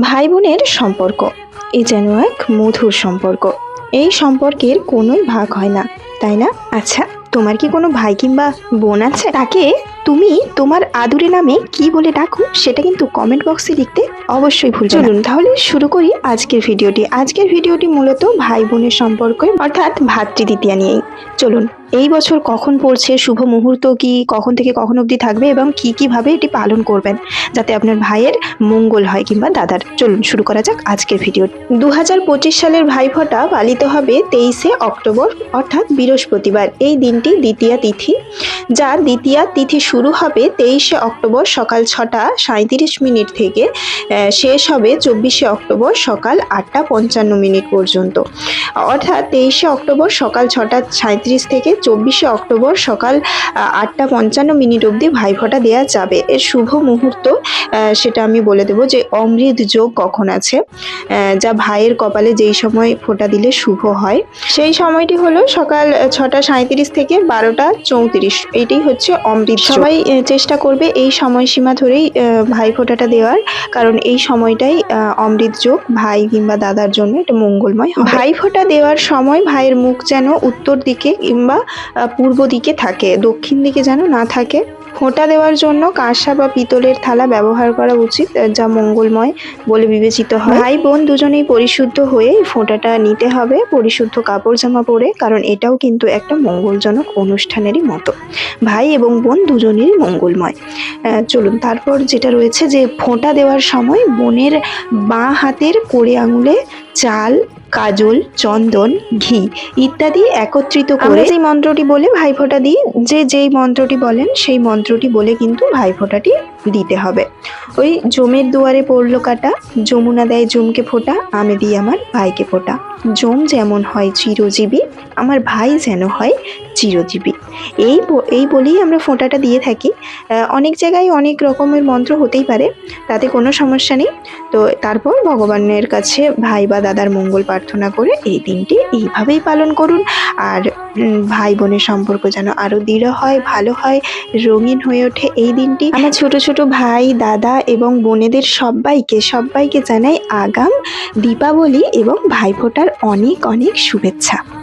ভাই বোনের সম্পর্ক। এ যেন এক মধুর সম্পর্ক। এই সম্পর্কের কোনোই ভাগ হয় না, তাই না? আচ্ছা তোমার কি কোনো ভাই কিংবা বোন আছে? তাকে তুমি তোমার আদুরে নামে কি বলে ডাকো সেটা কিন্তু কমেন্ট বক্সে লিখতে অবশ্যই ভুল চলুন তাহলে শুরু করি আজকের ভিডিওটি। আজকের ভিডিওটি মূলত ভাই বোনের সম্পর্কে অর্থাৎ ভাতৃদ্বিতীয়া নিয়েই। চলুন এই বছর কখন পড়ছে শুভ মুহূর্ত কি কখন থেকে কখন অবধি থাকবে এবং কি কীভাবে এটি পালন করবেন যাতে আপনার ভাইয়ের মঙ্গল হয় কিংবা দাদার। চলুন শুরু করা যাক আজকের ভিডিও। দু হাজার পঁচিশ সালের ভাইফোঁটা পালিত হবে তেইশে অক্টোবর অর্থাৎ বৃহস্পতিবার। এই দিনটি দ্বিতীয়া তিথি যা দ্বিতীয়া তিথি শুরু হবে তেইশে অক্টোবর সকাল ছটা সাঁত্রিশ মিনিট থেকে শেষ হবে চব্বিশে অক্টোবর সকাল আটটা পঞ্চান্ন মিনিট পর্যন্ত। অর্থাৎ তেইশে অক্টোবর সকাল ছটা সাঁত্রিশ থেকে চব্বিশে অক্টোবর সকাল আটটা পঞ্চান্ন মিনিট অবধি ভাইফোঁটা দেওয়া যাবে। এর শুভ মুহূর্ত সেটা আমি বলে দেবো যে অমৃত যোগ কখন আছে যা ভাইয়ের কপালে যেই সময় ফোঁটা দিলে শুভ হয়। সেই সময়টি হলো সকাল ছটা সাঁত্রিশ থেকে বারোটা চৌত্রিশ। এইটাই হচ্ছে অমৃত সবাই চেষ্টা করবে এই সময়সীমা ধরেই ভাই ফোঁটাটা দেওয়ার, কারণ এই সময়টাই অমৃত যোগ ভাই কিংবা দাদার জন্য এটা মঙ্গলময়। ভাই ফোঁটা দেওয়ার সময় ভাইয়ের মুখ যেন উত্তর দিকে কিংবা পূর্ব দিকে থাকে, দক্ষিণ দিকে যেন না থাকে। ফোঁটা দেওয়ার জন্য কাঁসা বা পিতলের থালা ব্যবহার করা উচিত যা মঙ্গলময় বলে বিবেচিত হয়। ভাই বোন দুজনেই পরিশুদ্ধ হয়ে ফোঁটাটা নিতে হবে, পরিশুদ্ধ কাপড় জামা পরে, কারণ এটাও কিন্তু একটা মঙ্গলজনক অনুষ্ঠানেরই মতো। ভাই এবং বোন দুজনেরই মঙ্গলময়। চলুন, তারপর যেটা রয়েছে যে, ফোঁটা দেওয়ার সময় বোনের বাঁ হাতের কোড়ে আঙুলে চাল কাজল চন্দন ঘি ইত্যাদি একত্রিত করে সেই মন্ত্রটি বলে ভাইফোঁটা দিই যে যেই মন্ত্রটি বলেন সেই মন্ত্রটি বলে কিন্তু ভাইফোঁটাটি দিতে হবে। ওই জমের দুয়ারে পড়ল কাটা যমুনা দেয় জমকে ফোঁটা আমি দিই আমার ভাইকে ফোঁটা। জম যেমন হয় চিরজীবী আমার ভাই যেন হয় চিরজীবী। এই এই বলেই আমরা ফোঁটাটা দিয়ে থাকি। অনেক জায়গায় অনেক রকমের মন্ত্র হতেই পারে। তাতে কোনো সমস্যা নেই। তো তারপর ভগবানের কাছে ভাই বা দাদার মঙ্গল প্রার্থনা করে এই দিনটি এইভাবেই পালন করুন। আর ভাই বোনের সম্পর্ক যেন আরও দৃঢ় হয়, ভালো হয়, রঙিন হয়ে ওঠে এই দিনটি। আমার ছোট ছোট ভাই, দাদা এবং বোনেদের সবাইকে সবাইকে জানাই আগাম দীপাবলি এবং ভাইফোঁটার অনেক অনেক শুভেচ্ছা।